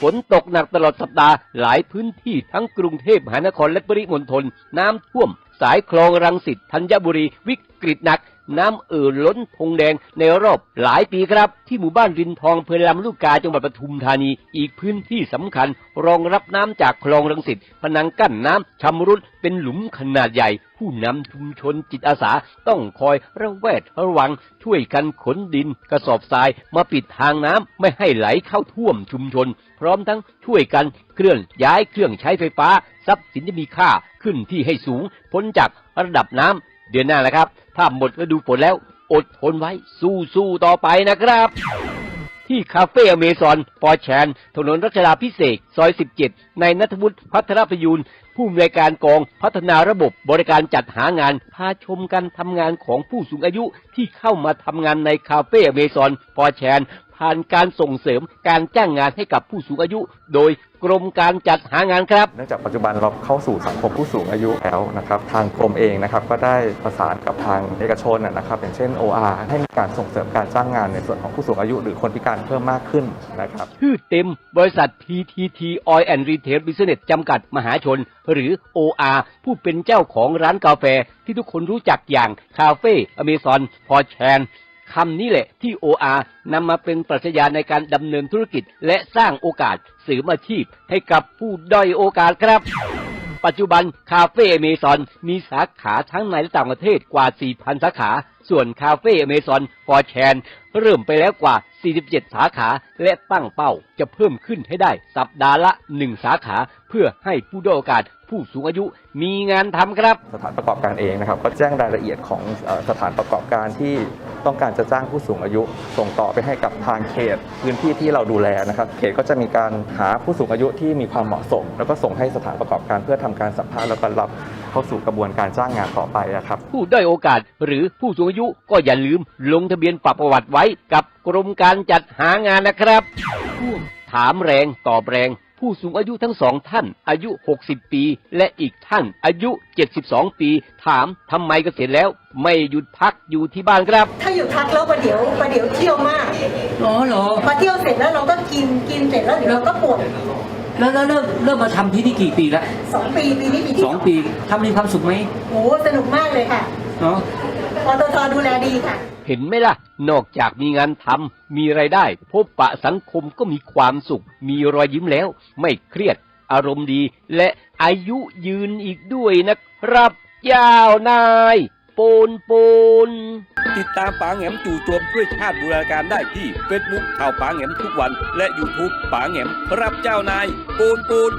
ฝนตกหนักตลอดสัปดาห์หลายพื้นที่ทั้งกรุงเทพมหานครและปริมณฑลน้ำท่วม สายคลองรังสิตธัญบุรีวิกฤตหนัก น้ำเอ่อล้นพงแดงในรอบหลายปีครับ ที่หมู่บ้านรินทองเภอลำลูกกาจังหวัดปทุมธานี อีกพื้นที่สำคัญ รองรับน้ำจากคลองรังสิตพนังกั้นน้ำชำรุดเป็นหลุมขนาดใหญ่ ผู้นำชุมชนจิตอาสาต้องคอยระแวดระวัง ช่วยกันขนดินกระสอบทรายมาปิดทางน้ำไม่ให้ไหลเข้าท่วมชุมชน พร้อมทั้งช่วยกันเคลื่อนย้ายเครื่องใช้ไฟฟ้า ทรัพย์สินที่มีค่าขึ้นที่ให้สูง พ้นจากระดับน้ำเดือนหน้าแล้วครับ ถ้าหมดฤดูฝนแล้ว อดทนไว้สู้ๆต่อไปนะครับ ที่คาเฟ่อเมซอนปอแชน ถนนรัชดาพิเศษซอย 17 ในนัทวุฒิพัทรประยูนผู้อำนวยการกองพัฒนาระบบบริการจัดหางาน พาชมการทำงานของผู้สูงอายุที่เข้ามาทำงานในคาเฟ่อเมซอนปอแชน ผ่านการส่งเสริมการจ้างงานให้กับผู้สูงอายุ โดยกรมการจัดหางานครับ เนื่องจากปัจจุบันเราเข้าสู่สังคมผู้สูงอายุแล้วนะครับ ทางกรมเองนะครับก็ได้ประสานกับทางเอกชนนะนะครับอย่างเช่น OR ให้มีการส่งเสริมการจ้างงานในส่วนของผู้สูงอายุ หรือคนพิการเพิ่มมากขึ้นนะครับชื่อเต็มบริษัท PTT Oil and Retail Business จำกัดมหาชน หรือ OR ผู้เป็นเจ้าของร้านกาแฟที่ทุกคนรู้จักอย่างคาเฟ่อเมซอนพอแชน คำนี้แหละที่ OR นำมาเป็นปรัชญาในการดำเนินธุรกิจ และสร้างโอกาสเสริมอาชีพให้กับผู้ด้อยโอกาสครับ ปัจจุบันคาเฟ่อเมซอนมีสาขาทั้งในและต่างประเทศกว่า 4,000 สาขา ส่วนคาเฟ่อเมซอนฟอร์แชนเริ่มไปแล้วกว่า 47 สาขา และตั้งเป้าจะเพิ่มขึ้นให้ได้สัปดาห์ละ 1 สาขา เพื่อให้ผู้ด้อยโอกาสผู้สูงอายุมีงานทำครับ สถานประกอบการเองนะครับก็แจ้งรายละเอียดของเอ่อสถานประกอบการที่ ต้องการจะจ้างผู้สูงอายุ ส่งต่อไปให้กับทางเขตพื้นที่ที่เราดูแลนะครับเขตก็จะมีการหาผู้สูงอายุที่มีความเหมาะสม แล้วก็ส่งให้สถานประกอบการเพื่อทำการสัมภาษณ์แล้วก็รับเข้าสู่กระบวนการจ้างงานต่อไปอะครับผู้ด้อยโอกาสหรือผู้สูงอายุก็อย่าลืมลงทะเบียนปรับประวัติไว้กับกรมการจัดหางานนะครับถามแรงตอบแรง ผู้สูงอายุทั้งสองท่าน อายุ 60 ปี และอีกท่าน อายุ 72 ปี ถามทำไมเกษียณแล้ว ไม่หยุดพักอยู่ที่บ้านครับ ถ้าอยู่พักแล้วประเดี๋ยวประเดี๋ยวเที่ยวมากอ๋อเหรอ พอเที่ยวเสร็จแล้วเราก็กินกินเสร็จแล้วเดี๋ยวเราก็ปวดแล้วแล้วเริ่มเริ่มมาทำที่นี่กี่ปีแล้วสองปีปีนี้ปีที่สองปีทำมีความสุขไหมโอ้สนุกมากเลยค่ะเนาะ ปตทดูแลดีค่ะ เห็นไหมล่ะ นอกจากมีงานทำมีไรายได้ พบปะสังคมก็มีความสุข มีรอยยิ้มแล้ว ไม่เครียด อารมณ์ดี และอายุยืนอีกด้วยนะครับยาวนายปนปนติดตามป๋าแหงมจู่โจมช่วยชาติบูรณาการได้ที่เฟซบุ๊กข่าวป๋าแหงมทุกวัน และ YouTube ป๋าแหงมรับเจ้านายปูนปูน